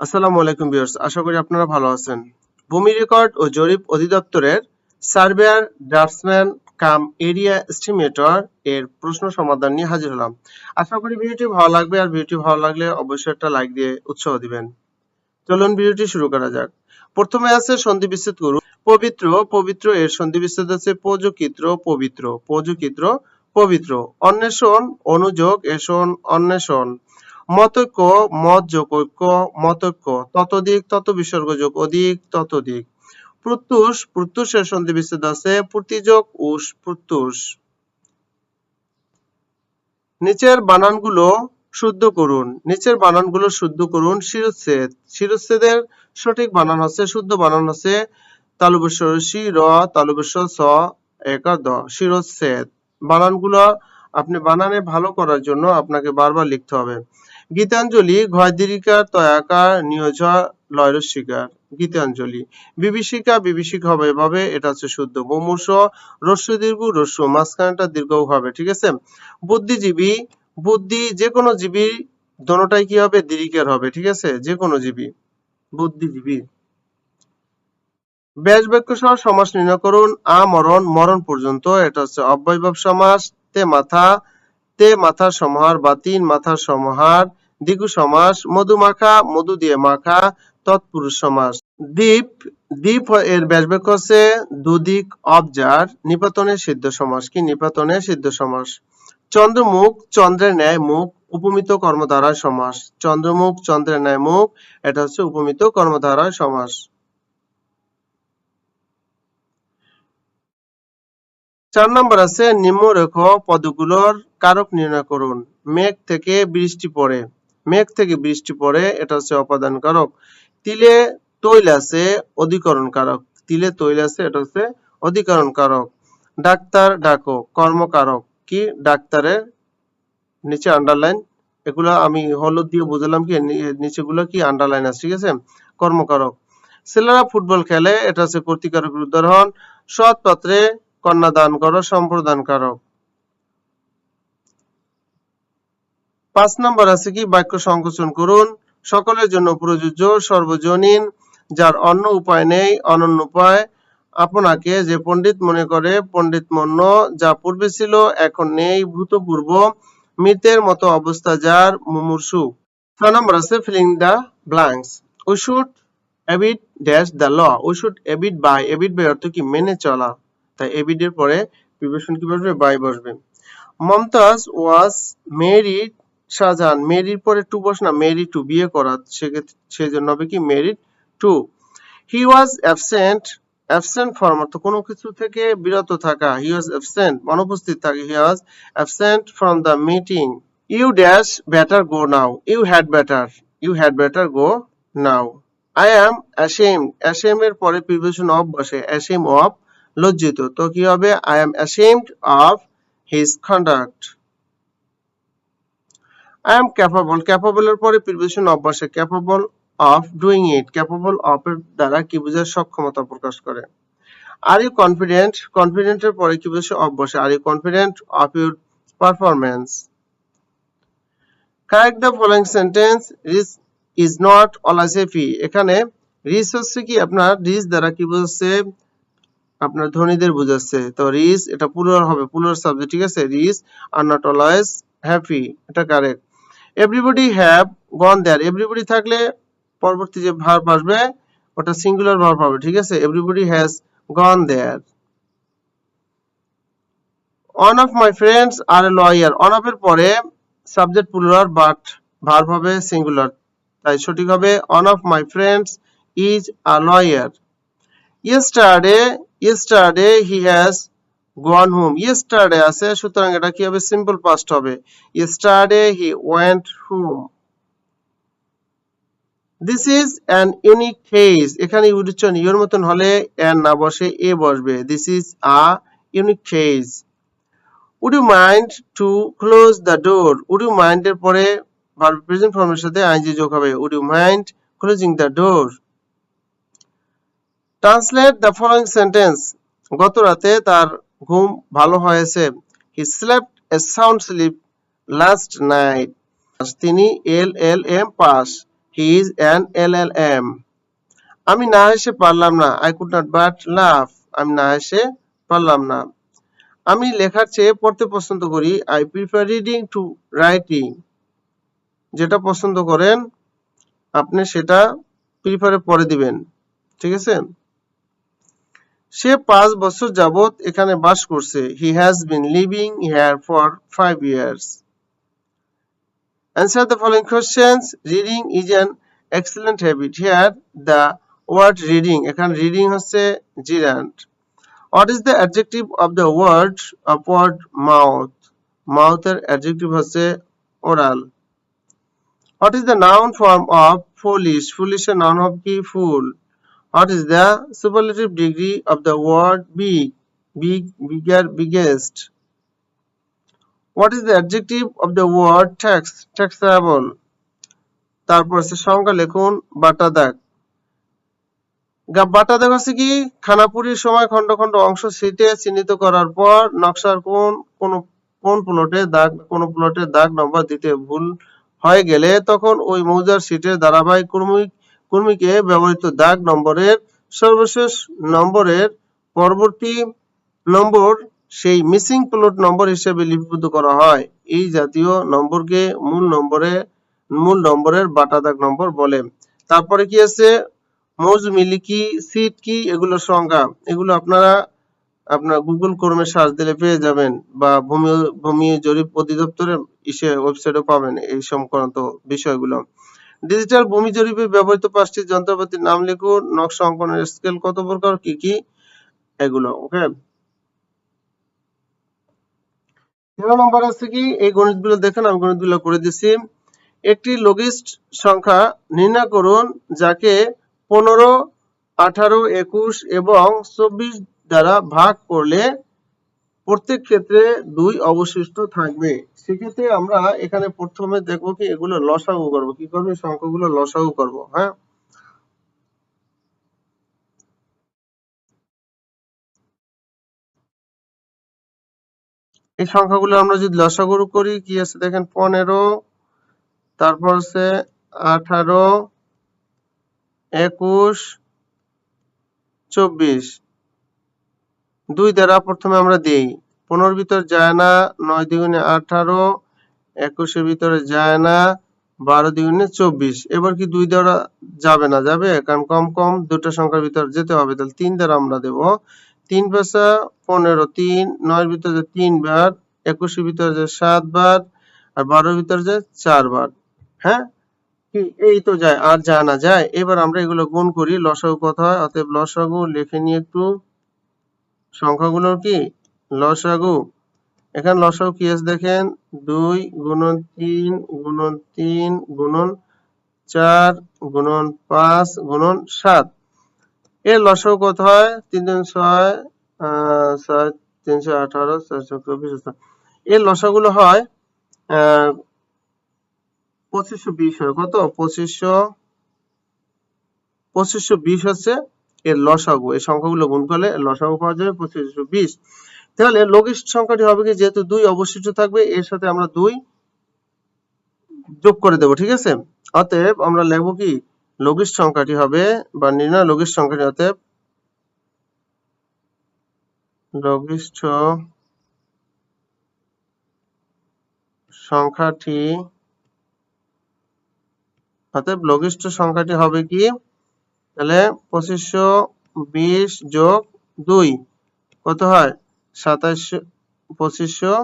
আসসালামু আলাইকুম ভিউয়ার্স, আশা করি আপনারা ভালো আছেন। ভূমি রেকর্ড ও জরিপ অধিদপ্তরের surveyor draftsman cum area estimator এর প্রশ্ন সমাধান নিয়ে হাজির হলাম। আশা করি ভিডিওটি ভালো লাগবে, আর ভিডিওটি ভালো লাগলে অবশ্যই একটা লাইক দিয়ে উৎসাহ দিবেন। চলুন ভিডিওটি শুরু করা যাক। প্রথমে আছে সন্ধি বিচ্ছেদ করুন পবিত্র পবিত্র এর সন্ধি বিচ্ছেদ আছে পযোকিত্র পবিত্র পযোকিত্র পবিত্র। অন্বেষণ, অনুযোগ, এষণ, অন্বেষণ। মতৈক্য মত যোগ ঐক্য মতৈক্য, ততোধিক তত বিসর্গ যোগ অধিক, ততোধিক। প্রত্যুষ, প্রত্যুষের সন্ধি বিচ্ছেদ আছে, প্রতিযোগ, উষ, প্রত্যুষ। নিচের বানানগুলো শুদ্ধ করুন। নিচের বানানগুলো শুদ্ধ করুন, শিরচ্ছেদ। শিরচ্ছেদের সঠিক বানান হচ্ছে শুদ্ধ বানান হচ্ছে তালুবেশ্বর শি র, তালুবেশ্বর স, একা দ, শিরচ্ছেদ। বানানগুলো আপনি বানানে ভালো করার জন্য আপনাকে বারবার লিখতে হবে। গীতাঞ্জলি ঘয় দীর্ঘিকার তয়াকার নিয়োজ লয়রস্বীকার গীতাঞ্জলি। বিভীষিকা বিভীষিকা হবে এভাবে, এটা হচ্ছে শুদ্ধ মুমূর্ষ। রস্য দীর্ঘ, রস্য মাঝখানটা দীর্ঘ হবে, ঠিক আছে? বুদ্ধিজীবী, বুদ্ধি যে কোনো জীবী, দোনোটাই কি হবে? হবে, ঠিক আছে? যে কোনো জীবী, বুদ্ধিজীবী। ব্যাস বাক্য সহ সমাস নির্ণয় করুন, আ, মরণ মরণ পর্যন্ত, এটা হচ্ছে অব্যয়ভাব সমাস, তে মাথা, তে মাথার সমাহার বা তিন মাথার সমাহার। দ্বিগু সমাস, মধু মাখা, মধু দিয়ে মাখা, তৎপুরুষ সমাস। দ্বীপ দ্বীপ এর ব্যাস বাক্য হচ্ছে দুদিক অবজার, নিপাতনের সিদ্ধ সমাস কি? নিপাতনের সিদ্ধ সমাস। চন্দ্রমুখ, চন্দ্রের ন্যায় মুখ উপমিত কর্মধারায় সমাস। চন্দ্রমুখ, চন্দ্রের ন্যায় মুখ এটা হচ্ছে উপমিত কর্মধারায় সমাস। চার নম্বর আছে নিম্নরেখ পদগুলোর কারক নির্ণয় করুন। মেঘ থেকে বৃষ্টি পড়ে। মেঘ থেকে বৃষ্টি পড়ে, এটা হচ্ছে অপাদান কারক তিলে তৈল আছে অধিকরণ কারক তিলে তৈল আছে এটা হচ্ছে অধিকরণ কারক ডাক্তার ডাকো, কর্মকারক। কি? ডাক্তারের নিচে আন্ডারলাইন এগুলো আমি হলুদ দিয়ে বুঝলাম কি, নি- নিচেগুলো কি আন্ডারলাইন আছে, ঠিক আছে? কর্মকারক। ছেলেরা ফুটবল খেলে, এটা হচ্ছে কর্তিকারকের উদাহরণ। সৎ পাত্রে কন্যা দান করো সম্প্রদান কারক পাঁচ নম্বর আছে কি? বাক্য সংকোচন করুন। সকলের জন্য প্রযোজ্য, সর্বজনীন, যার অন্য উপায় নেই, অনন্য উপায়। আপনাকে যে পণ্ডিত মনে করে, পণ্ডিত মন্য, যা পূর্বে ছিল, এখন নেই, ভূতপূর্ব, মৃতের মতো অবস্থা, যার মুমূর্ষু। ছয় নম্বর আছে filling the blanks we should abide dash the law we should abide by abide by অর্থ কি? মেনে চলা। তাই এবিট এর পরে প্রিপারেশন কি বসবে? বাই বসবে। মমতাজ ওয়াজ মেরিড শাহজাহান, মেরির পরে টু বস না, মেরি টু, বিয়ে করা সেই জন্য হবে কি married to. He was absent absent from অর্থ কোনো কিছু থেকে বিরত থাকা। হি ওয়াজ অ্যাবসেন্ট অনুপস্থিত থাকে। He was absent from the meeting you dash better go now you had better you had better go now I am ashamed ashamed এর পরে প্রিপোজিশন অফ বসে। অ্যাশেম অফ লজ্জিত। তো কি হবে? I am ashamed of his conduct I am capable capable এর পরে preposition of বসে capable of doing it capable of এর দ্বারা কি বোঝায়? সক্ষমতা প্রকাশ করে। আর ইউ কনফিডেন্ট কনফিডেন্ট এর পরে কি বসে of are you confident of your performance correct the following sentence rich is not always a fee এখানে রিস হচ্ছে কি? আপনার রিস দ্বারা কি বোঝাচ্ছে? আপনার ধনীদের বোঝাচ্ছে। তো রিস এটা পুরোর হবে। পুরোর সাবজেক্ট ঠিক আছে? Rich are not always happy এটা correct everybody have gone there everybody থাকলে পরবর্তী যে ভার্ব আসবে, ওটা সিঙ্গুলার ভার্ব হবে, ঠিক আছে? Everybody has gone there one of my friends are a lawyer on of এর পরে সাবজেক্ট প্লুরাল বাট ভার্ব হবে সিঙ্গুলার তাই সঠিক হবে one of my friends is a lawyer yesterday yesterday he has gone home yesterday আছে সুতরাং এটা কি হবে? সিম্পল পাস্ট হবে. Yesterday he went home this is an unique case এখানে উচ্চারণ ইউর মতন হলে এন না বসে, এ বসবে। This is a unique case would you mind to close the door would you mind এর পরে ভার্ব প্রেজেন্ট ফর্মের সাথে আইনজি যোগ হবে। Would you mind closing the door translate the following sentence গত রাতে তার ঘুম ভালো হয়েছে। He slept a sound sleep last night তিনি L L M pass. He is an L L M. আমি না হেসে পারলাম না। I could not but love আমি না হেসে পারলাম না। আমি লেখার চেয়ে পড়তে পছন্দ করি। I prefer reading to writing যেটা পছন্দ করেন, আপনি সেটা প্রিফারে পড়ে দিবেন। ঠিক আছে? সে পাঁচ বছর যাবত এখানে বাস করছে he has been living here for five years Answer the following questions. Reading is an excellent habit. Here the word reading এখানে reading হচ্ছে gerund. What is the adjective of the word upward mouth? Mouth এর adjective হচ্ছে oral. What is the noun form of foolish? Foolish এর noun হবে কি fool. What is the superlative degree of the word big? Big, bigger, biggest. What is the adjective of the word tax? Taxable. তারপর আছে সংখ্যা লিখুন বাটা দাগ গা- বাটা দাগ হচ্ছে কি খানাপুরির সময় খন্ড খন্ড অংশ সিটে চিহ্নিত করার পর নকশার কোন কোন কোন প্লটে দাগ কোন প্লটে দাগ নম্বর দিতে ভুল হয়ে গেলে তখন ওই মৌজার সিটের ধারাবাহিক কর্মী কর্মীকে ব্যবহৃত দাগ নম্বরের সর্বশেষ নম্বরের পরবর্তী নম্বর সেই মিসিং প্লট নম্বর হিসেবে লিপিবদ্ধ করা হয়। এই জাতীয় নম্বরকে মূল নম্বরে, মূল নম্বরের বাটা দাগ নম্বর বলে। তারপরে কি আছে? মৌজ, মিলি কি, সিট কি, এগুলো সংজ্ঞা। এগুলো আপনারা আপনার গুগল ক্রোমে সার্চ দিলে পেয়ে যাবেন বা ভূমি ভূমি জরিপ অধিদপ্তরের ইসে ওয়েবসাইটে পাবেন এই সংক্রান্ত বিষয়গুলো। ডিজিটাল ভূমি জরিপে ব্যবহৃত পাঁচটি যন্ত্রপাতির নাম লিখুন, নকশা অঙ্কনের স্কেল কত প্রকার, কি কি, এগুলো ওকে তেরো নম্বর আছে কি, এই গণিতগুলো দেখেন, আমি গণিতগুলো করে দিছি। একটি লঘিষ্ঠ সংখ্যা নির্ণয় করুন, যাকে পনেরো, আঠারো, একুশ এবং চব্বিশ দ্বারা ভাগ করলে প্রত্যেক ক্ষেত্রে দুই অবশিষ্ট থাকবে। সেক্ষেত্রে আমরা এখানে প্রথমে দেখব কি এগুলো লসাগু করব। কি করব? সংখ্যাগুলো লসাগু করব হ্যাঁ? এই সংখ্যাগুলো আমরা যদি লসাগু করি, কি আছে দেখেন? পনেরো, তারপর হচ্ছে আঠারো, একুশ, চব্বিশ। দুই দ্বারা প্রথমে আমরা দিই। পনেরোর ভিতর যায় না, নয় দ্বিগুণে আঠারো, একুশের ভিতরে যায় না, বারো দ্বিগুণে চব্বিশ। এবার কি দুই দ্বারা যাবে না? যাবে, কারণ কম কম দুটো সংখ্যার ভিতর যেতে হবে। তাহলে তিন দ্বারা আমরা দেব। তিন পেশা পনেরো, তিন, নয়ের ভিতরে তিনবার একুশের ভিতরে যে সাতবার আর বারোর ভিতরে যে চারবার হ্যাঁ? কি? এই তো যায়, আর যায় না, যায়। এবার আমরা এগুলো গুণ করি, লসাগু হয়? অতএব লসাগু লিখে নিয়ে একটু। সংখ্যাগুলোর কি? লসাগু। এখানে লসাগু কি আছে দেখেন? দুই গুণন তিন গুণন তিন গুণন চার গুণন পাঁচ গুণন সাত। এর লসাগু কত হয়? তিন তিন ছয় এর লসাগুলো হয় পঁচিশশো বিশ হয়। কত? পঁচিশশো পঁচিশশো বিশ হচ্ছে এর লসাগু, এই সংখ্যাগুলো গুণ করলে লসাগু পাওয়া যাবে পঁচিশশো বিশ। তাহলে লঘিষ্ঠ সংখ্যাটি হবে কি, যেহেতু দুই অবশিষ্ট থাকবে, এর সাথে আমরা দুই যোগ করে দেব, ঠিক আছে? অতএব আমরা লিখব কি, লঘিষ্ঠ সংখ্যাটি হবে বা নির্ণয় লঘিষ্ঠ সংখ্যাটি, অতএব লঘিষ্ঠ সংখ্যাটি, অতএব লঘিষ্ঠ সংখ্যাটি হবে কি তাহলে পঁচিশশো বিশ যোগ দুই, কত হয়? সাতাশশো পঁচিশশো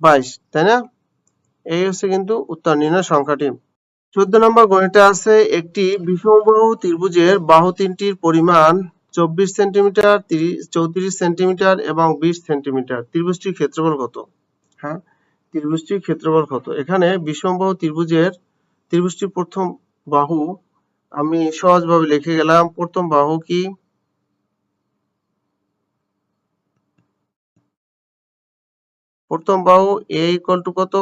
বাইশ, তাই না? এই হচ্ছে কিন্তু উত্তর নির্ণয় সংখ্যাটি। চোদ্দ নম্বর গণিতে আছে একটি বিষমবাহু ত্রিভুজের বাহু তিনটির পরিমাণ চব্বিশ সেন্টিমিটার চৌত্রিশ সেন্টিমিটার এবং বিশ সেন্টিমিটার। ত্রিভুজটির ক্ষেত্রফল কত? হ্যাঁ ত্রিভুজটির ক্ষেত্রফল কত? এখানে বিষমবাহু ত্রিভুজের, ত্রিভুজটির প্রথম বাহু আমি সহজভাবে লিখে গেলাম। প্রথম বাহু কি? প্রথম বাহু এ ইকুয়াল টু কত?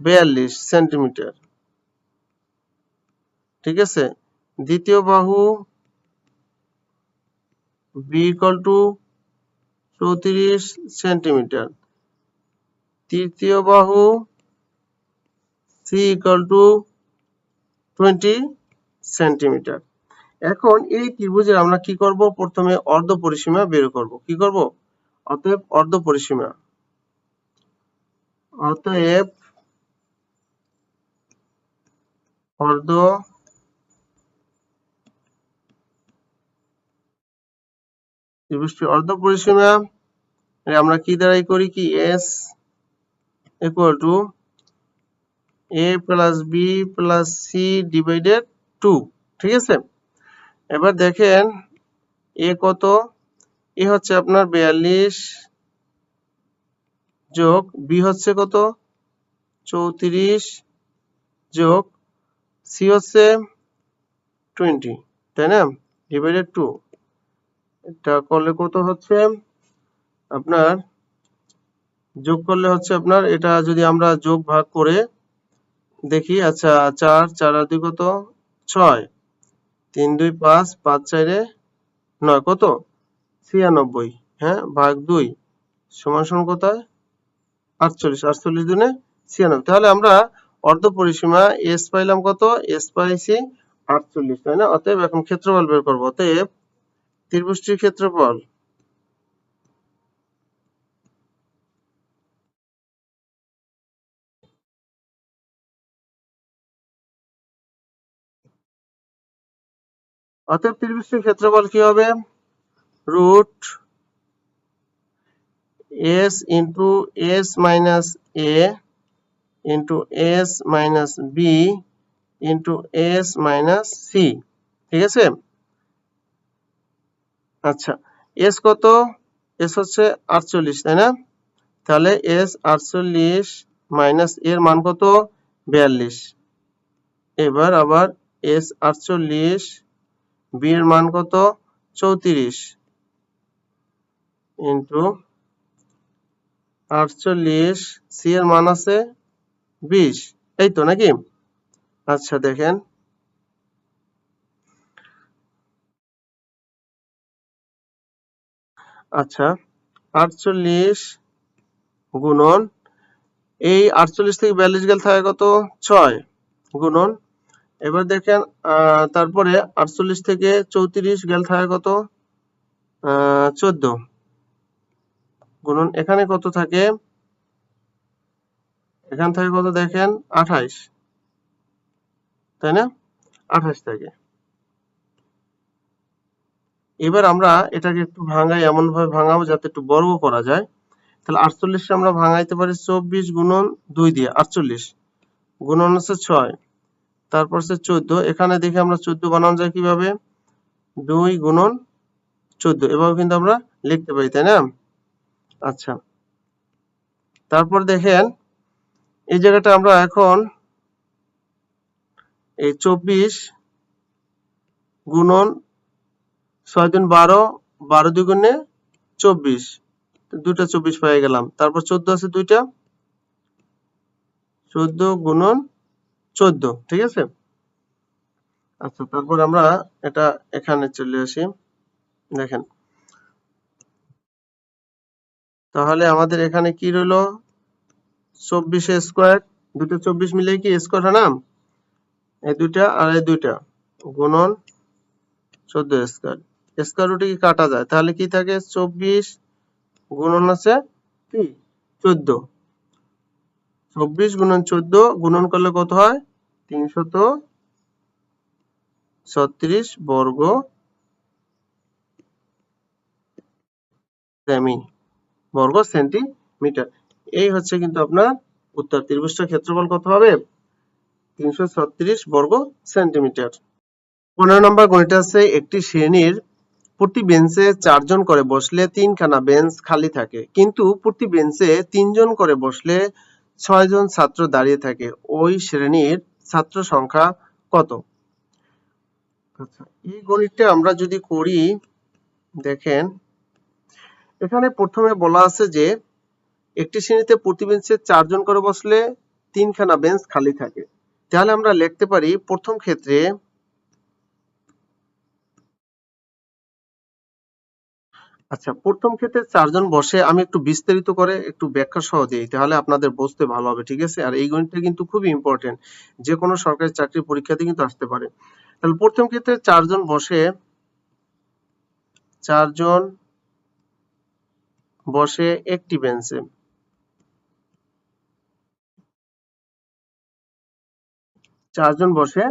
বিয়াল্লিশ সেন্টিমিটার। ঠিক আছে? দ্বিতীয় বাহু বি ইকুয়াল টু চৌত্রিশ সেন্টিমিটার। তৃতীয় বাহু C equal to twenty centimetre. এখন এই ত্রিভুজের আমরা কি করব? প্রথমে অর্ধ পরিসীমা বের করব। কি করব? অতএব অর্ধ পরিসীমা। অতএব অর্ধ ত্রিভুজটি অর্ধ পরিসীমা। আমরা কি দ্বারাই করি কি? S equal to A plus B plus C divided to ঠিক আছে? এবার দেখেন এ কত? এ হচ্ছে আপনার বিয়াল্লিশ যোগ বি হচ্ছে কত? চৌত্রিশ যোগ সি হচ্ছে টোয়েন্টি তাই না? ডিভাইডেড টু এটা করলে কত হচ্ছে? আপনার যোগ করলে হচ্ছে আপনার, এটা যদি আমরা যোগ ভাগ করে দেখি আচ্ছা চার চার আর কত? ছয়। তিন, দুই, পাঁচ পাঁচ, চারে নয়, কত? ছিয়ানব্বই হ্যাঁ ভাগ দুই, সমান সমান কোথায়? আটচল্লিশ আটচল্লিশ দুনে ছিয়ানব্বই। তাহলে আমরা অর্ধ পরিসীমা এস পাইলাম কত? এস পাইছি আটচল্লিশ, তাই না? অতএব এখন ক্ষেত্রফল বের করব। অতএব ত্রিভুজটির ক্ষেত্রফল অতএব ত্রিভুজটির ক্ষেত্রফল কি হবে? Root S into S minus A into S minus B into S minus C. ঠিক আছে? আচ্ছা এস কত? এস হচ্ছে আটচল্লিশ, তাই না? তাহলে এস আটচল্লিশ মাইনাস এর মান কত? বিয়াল্লিশ। এবার আবার এস আটচল্লিশ বি মান কত? চৌত্রিশ। ইন্টু আটচল্লিশ, সি এর মান আছে বিশ। এই তো নাকি? আচ্ছা দেখেন। আচ্ছা আটচল্লিশ গুণন, এই আটচল্লিশ থেকে বিয়াল্লিশ গেল থাকে কত? ছয় গুণন এবার দেখেন তারপরে আটচল্লিশ থেকে চৌত্রিশ গেল থাকে কত? চোদ্দ। গুণন এখানে কত থাকে? এখান থেকে কত দেখেন? আঠাইশ। তাই না? আঠাইশ থাকে। এবার আমরা এটাকে একটু ভাঙাই এমন ভাবে ভাঙাবো যাতে একটু বর্গ করা যায়। তাহলে আটচল্লিশে আমরা ভাঙাইতে পারি চব্বিশ গুণন দুই দিয়ে, আটচল্লিশ। গুণন হচ্ছে ছয়। তারপর হচ্ছে চোদ্দ। এখানে দেখে আমরা চোদ্দ বানানো যায় কীভাবে? দুই গুণন চোদ্দ। এভাবে কিন্তু আমরা লিখতে পারি, তাই না? আচ্ছা। তারপর দেখেন, এই জায়গাটা আমরা এখন এই চব্বিশ গুণন ছয় দিন বারো বারো দুগুণে চব্বিশ। দুইটা চব্বিশ পেয়ে গেলাম। তারপর চোদ্দ আছে দুইটা। চোদ্দ গুণন চোদ্দ, ঠিক আছে? আচ্ছা তারপর আমরা এটা এখানে চলে আসি। দেখেন। তাহলে আমাদের এখানে কি রইল? চব্বিশে স্কোয়ার, দুটো চব্বিশ মিলে কি? স্কোয়ার হয় না? এই দুইটা আর এই দুইটা। গুণন চোদ্দ স্কোয়ার। স্কোয়ার রুটে কি কাটা যায়? তাহলে কি থাকে? চব্বিশ গুণন আছে কি? চোদ্দ। চব্বিশ গুণন চোদ্দ গুণন করলে কত হয়? তিনশত ছত্রিশ বর্গ সেমি, বর্গ সেন্টিমিটার। এই হচ্ছে কিন্তু আপনার উত্তর। ত্রিভুজটার ক্ষেত্রফল কত হবে? তিনশো ছত্রিশ বর্গ সেন্টিমিটার। পনেরো নম্বর গণিত আছে, একটি শ্রেণির প্রতি বেঞ্চে চারজন করে বসলে তিনখানা বেঞ্চ খালি থাকে। কিন্তু প্রতি বেঞ্চে তিনজন করে বসলে ছয়জন ছাত্র দাঁড়িয়ে থাকে। ওই শ্রেণির ছাত্র সংখ্যা কত? আচ্ছা এই গণিতটা আমরা যদি করি, দেখেন, এখানে প্রথমে বলা আছে যে, একটি শ্রেণীতে প্রতি বেঞ্চে চারজন করে বসলে তিনখানা বেঞ্চ খালি থাকে। তাহলে আমরা লিখতে পারি, প্রথম ক্ষেত্রে আচ্ছা প্রথম ক্ষেত্রে চারজন বসে আমি একটু বিস্তারিত করে একটু ব্যাখ্যা সহ দিই, তাহলে আপনাদের বুঝতে ভালো হবে, ঠিক আছে? আর এই গণিতটা কিন্তু খুবই ইম্পর্টেন্ট যে কোনো সরকারি চাকরি পরীক্ষাতে কিন্তু আসতে পারে। তাহলে প্রথম ক্ষেত্রে চারজন বসে চারজন বসে একটি বেঞ্চে। চারজন বসে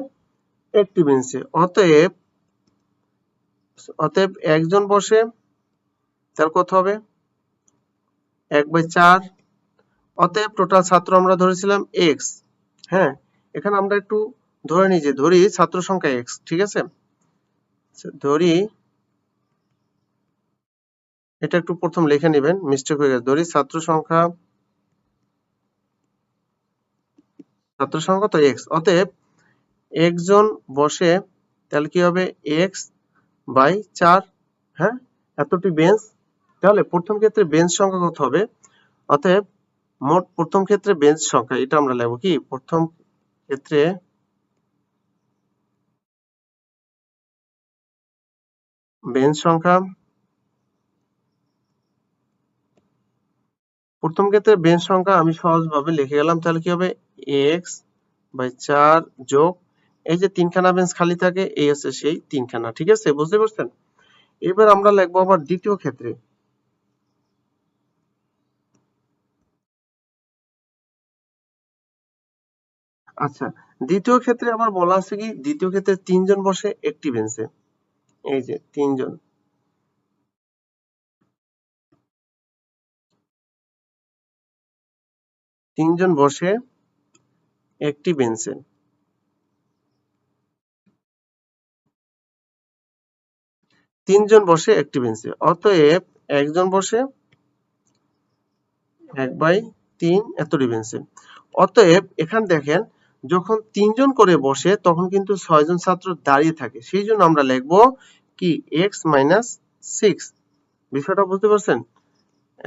একটি বেঞ্চে, অতএব অতএব একজন বসে তার কত হবে? এক বাই চার। অতএব টোটাল ছাত্র আমরা ধরেছিলাম এক্স হ্যাঁ? এখানে আমরা একটু ধরে নিই যে ধরি ছাত্র সংখ্যা এক্স ঠিক আছে? ধরি, এটা একটু প্রথম লিখে নেবেন মিস্টেক হয়ে গেছে। ধরি ছাত্র সংখ্যা ছাত্র সংখ্যা তো এক্স অতএব একজন বসে, তাহলে কি হবে? এক্স বাই চার হ্যাঁ? এতটি বেঞ্চ তাহলে প্রথম ক্ষেত্রে বেঞ্চ সংখ্যা কত হবে? অতএব মোট প্রথম ক্ষেত্রে বেঞ্চ সংখ্যা, এটা আমরা লিখব কি? প্রথম ক্ষেত্রে বেঞ্চ সংখ্যা, প্রথম ক্ষেত্রে বেঞ্চ সংখ্যা আমি সহজভাবে লিখে গেলাম, তাহলে কি হবে? এক্স বাই চার যোগ, এই যে তিনখানা বেঞ্চ খালি থাকে, এই হচ্ছে সেই তিনখানা, ঠিক আছে? বুঝতে পারছেন? এবার আমরা লিখব আবার দ্বিতীয় ক্ষেত্রে। আচ্ছা দ্বিতীয় ক্ষেত্রে আমার বলা আছে কি, দ্বিতীয় ক্ষেত্রে তিনজন বসে একটি বেঞ্চে। এই যে, তিনজন। তিনজন বসে একটি বেঞ্চে। তিনজন বসে একটি বেঞ্চে। অতএব একজন বসে এক বাই তিন এতটি বেঞ্চে। অতএব এখানে দেখেন যখন তিনজন করে বসে, তখন কিন্তু ছয়জন ছাত্র দাঁড়িয়ে থাকে। সেই জন্য আমরা লিখব কি? এক্স মাইনাস সিক্স বিষয়টা বুঝতে পারছেন?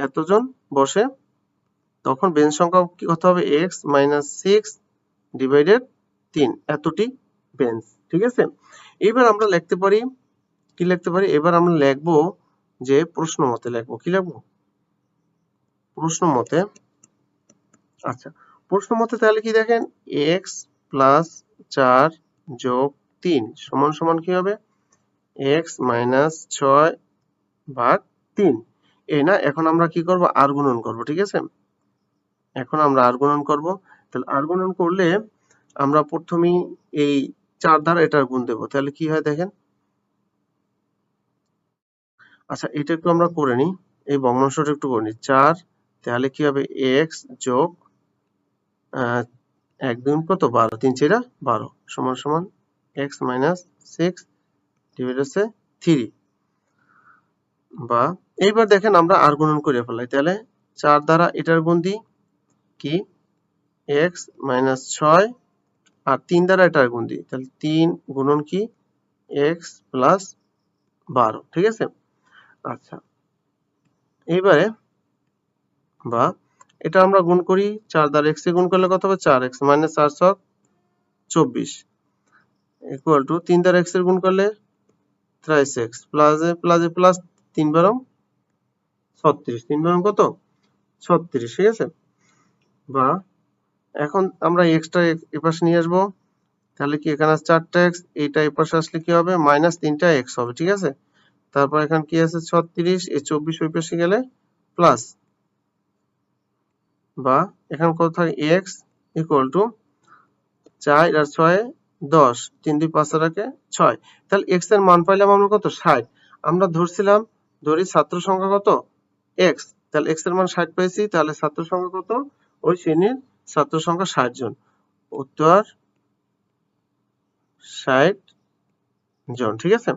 এতজন বসে, তখন বেঞ্চ সংখ্যা কি কত হবে? এক্স মাইনাস সিক্স ডিভাইডেড তিন। এতটি বেঞ্চ ঠিক আছে? এবার আমরা লিখতে পারি, কি লিখতে পারি? এবার আমরা লিখব যে প্রশ্ন মতে লিখব। কি লিখব? প্রশ্ন মতে আচ্ছা প্রশ্ন মতে তাহলে কি দেখেন? এক্স প্লাস চার যোগ তিন, সমান সমান কি হবে? এক্স মাইনাস ছয় ভাগ তিন। এই না, এখন আমরা কি করব? আর গুণন করব, ঠিক আছে? এখন আমরা আর গুণন করব। তাহলে আর গুণন করলে আমরা প্রথমেই এই চার দ্বারা এটার গুণ দেব। তাহলে কি হয় দেখেন? আচ্ছা এটা একটু আমরা করে নিই। এই ভগ্নাংশটা একটু করে নিই। চার, তাহলে কি হবে? এক্স যোগ এক দুই কত? বারো। তিন চেরা বারো। সমান সমান এক্স মাইনাস সিক্স ডিভাইড হচ্ছে থ্রি। বা এইবার দেখেন আমরা আর গুণন করে ফেলাই। তাহলে চার দ্বারা এটার গুণ দিই কি? এক্স মাইনাস ছয় আর তিন দ্বারা এটার গুণ দিই। তাহলে তিন গুণন কি? এক্স প্লাস বারো। ঠিক আছে? আচ্ছা। এইবারে বা এটা আমরা গুণ করি চার দ্বারা এক্স গুণ করলে কত হবে? চার এক্স মাইনাস চার ছক চব্বিশ। ইকুয়াল টু তিন দ্বারা এক্সের গুণ করলে thrice x plus a plus plus তিন বারং ছত্রিশ। তিন বারং কত? ছত্রিশ, ঠিক আছে? বা এখন আমরা এক্সটা এপাশে নিয়ে আসব। তাহলে কি এখানে চারটা এক্স এইটা এপাশে আসলে কি হবে? মাইনাস তিনটা এক্স হবে, ঠিক আছে? তারপর এখানে কি আছে? ছত্রিশ, এই চব্বিশ ওই পাশে গেলে প্লাস বা এখানে কত থাকে? এক্স ইকুয়াল টু চার আর ছয় দশ। তিন দুই পাঁচ রাখে ছয়। তাহলে এক্সের মান পাইলাম আমরা কত? ষাট। আমরা ধরছিলাম, ধরি ছাত্র সংখ্যা কত? এক্স তাহলে এক্সের মান ষাট পেয়েছি, তাহলে ছাত্র সংখ্যা কত? ওই শ্রেণির ছাত্র সংখ্যা ষাট জন। উত্তর ষাট জন, ঠিক আছে?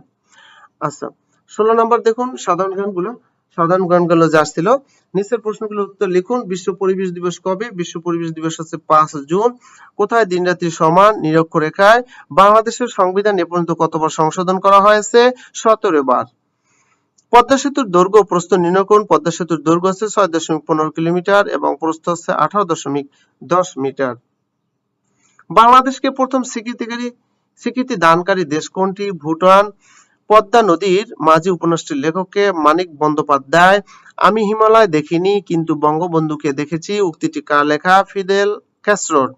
আচ্ছা ষোলো নম্বর দেখুন, সাধারণ জ্ঞানগুলো। সাধারণ জ্ঞানগুলো যা আসছিল, নিচের প্রশ্নগুলোর উত্তর লিখুন, বিশ্ব পরিবেশ দিবস কবে? বিশ্ব পরিবেশ দিবস হচ্ছে পাঁচ জুন। কোথায় দিন রাত্রি সমান নিরক্ষরেখায়? বাংলাদেশের সংবিধান এ পর্যন্ত কতবার সংশোধন করা হয়েছে? সতেরো বার। পদ্মা সেতুর দৈর্ঘ্য প্রস্থ নির্ণয় পদ্মা সেতুর দৈর্ঘ্য হচ্ছে ছয় দশমিক পনেরো কিলোমিটার এবং প্রস্থ হচ্ছে আঠারো দশমিক দশ মিটার। বাংলাদেশকে প্রথম স্বীকৃতিকারী স্বীকৃতি দানকারী দেশ কোনটি? ভুটান। পদ্মা নদীর মাঝি উপন্যাসটির লেখককে মানিক বন্দ্যোপাধ্যায়। আমি হিমালয় দেখিনি, কিন্তু বঙ্গবন্ধুকে দেখেছি, উক্তিটি কার লেখা? ফিদেল ক্যাস্ট্রোর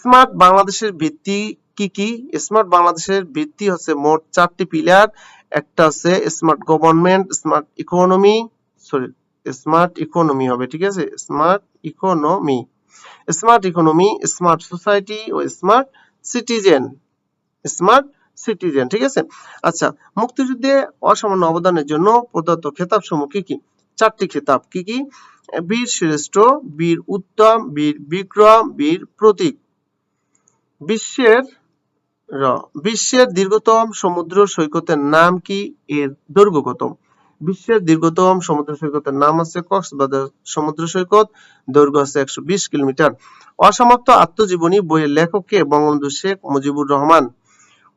স্মার্ট বাংলাদেশের ভিত্তি কি কি? স্মার্ট বাংলাদেশের ভিত্তি হচ্ছে মোট চারটি পিলার। একটা হচ্ছে smart government, smart economy, sorry, smart economy হবে, ঠিক আছে? Smart economy. Smart economy, smart society ও স্মার্ট সিটিজেন। স্মার্ট সিটিজেন ঠিক আছে? আচ্ছা মুক্তিযুদ্ধে অসামান্য অবদানের জন্য প্রদত্ত খেতাব সমূহ কি কি? চারটি খেতাব কি কি? বীর শ্রেষ্ঠ, বীর উত্তম, বীর বিক্রম, বীর প্রতীক। বিশ্বের বিশ্বের দীর্ঘতম সমুদ্র সৈকতের নাম কি? এর দৈর্ঘ্য কত? বিশ্বের দীর্ঘতম সমুদ্র সৈকতের নাম হচ্ছে কক্সবাজার সমুদ্র সৈকত, দৈর্ঘ্য হচ্ছে একশো কিলোমিটার। অসমাপ্ত আত্মজীবনী বইয়ের লেখক কে? বঙ্গবন্ধু শেখ মুজিবুর রহমান।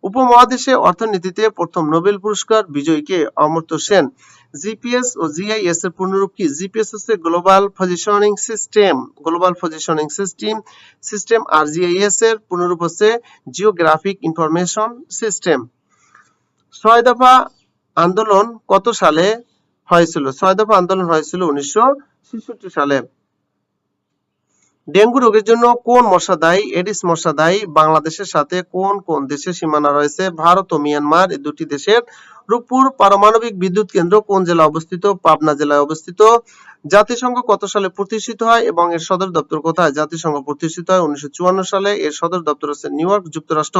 উপমহাদেশে অর্থনীতিতে প্রথম নোবেল পুরস্কার বিজয়ী কে অমর্ত্য সেন। জিপিএস ও জিআইএস এর পূর্ণরূপ কি জিপিএস হচ্ছে global positioning system global positioning system system আর জিআইএস এর পূর্ণরূপ হচ্ছে জিওগ্রাফিক ইনফরমেশন সিস্টেম ছয় দফা আন্দোলন কত সালে হয়েছিল? ছয় দফা আন্দোলন হয়েছিল উনিশশো সালে। ডেঙ্গু রোগের জন্য কোন মশা দায়ী? এডিস মশা দায়ী। বাংলাদেশের সাথে কোন কোন দেশের সীমানা রয়েছে? ভারত ও মিয়ানমার এই দুটি দেশের। রূপপুর পারমাণবিক বিদ্যুৎ কেন্দ্র কোন জেলায় অবস্থিত? পাবনা জেলায় অবস্থিত। জাতিসংঘ কত সালে প্রতিষ্ঠিত হয় এবং এর সদর দপ্তর কোথায়? জাতিসংঘ প্রতিষ্ঠিত হয় উনিশশো চুয়ান্ন সালে। এর সদর দপ্তর হচ্ছে নিউ ইয়র্ক, যুক্তরাষ্ট্র।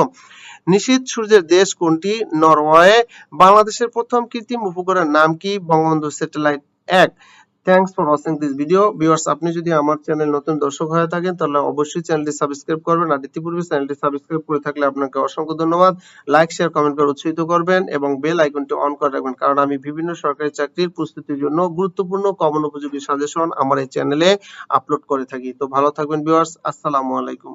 নিশীথ সূর্যের দেশ কোনটি? নরওয়ে। বাংলাদেশের প্রথম কৃত্রিম উপগ্রহের নাম কি? বঙ্গবন্ধু স্যাটেলাইট এক। Thanks for watching this video viewers আপনি যদি আমার চ্যানেল নতুন দর্শক হয়ে থাকেন, তাহলে অবশ্যই চ্যানেলটি সাবস্ক্রাইব করবেন আর ইতিপূর্বে চ্যানেলটি সাবস্ক্রাইব করে থাকলে আপনাকে অসংখ্য ধন্যবাদ। লাইক শেয়ার কমেন্ট করে উৎসাহিত করবেন এবং বেল আইকনটি অন করে রাখবেন কারণ আমি বিভিন্ন সরকারি চাকরির প্রস্তুতির জন্য গুরুত্বপূর্ণ কমন উপযোগী সাজেশন আমার এই চ্যানেলে আপলোড করে থাকি। তো ভালো থাকবেন ভিউয়ার্স আসসালামু আলাইকুম।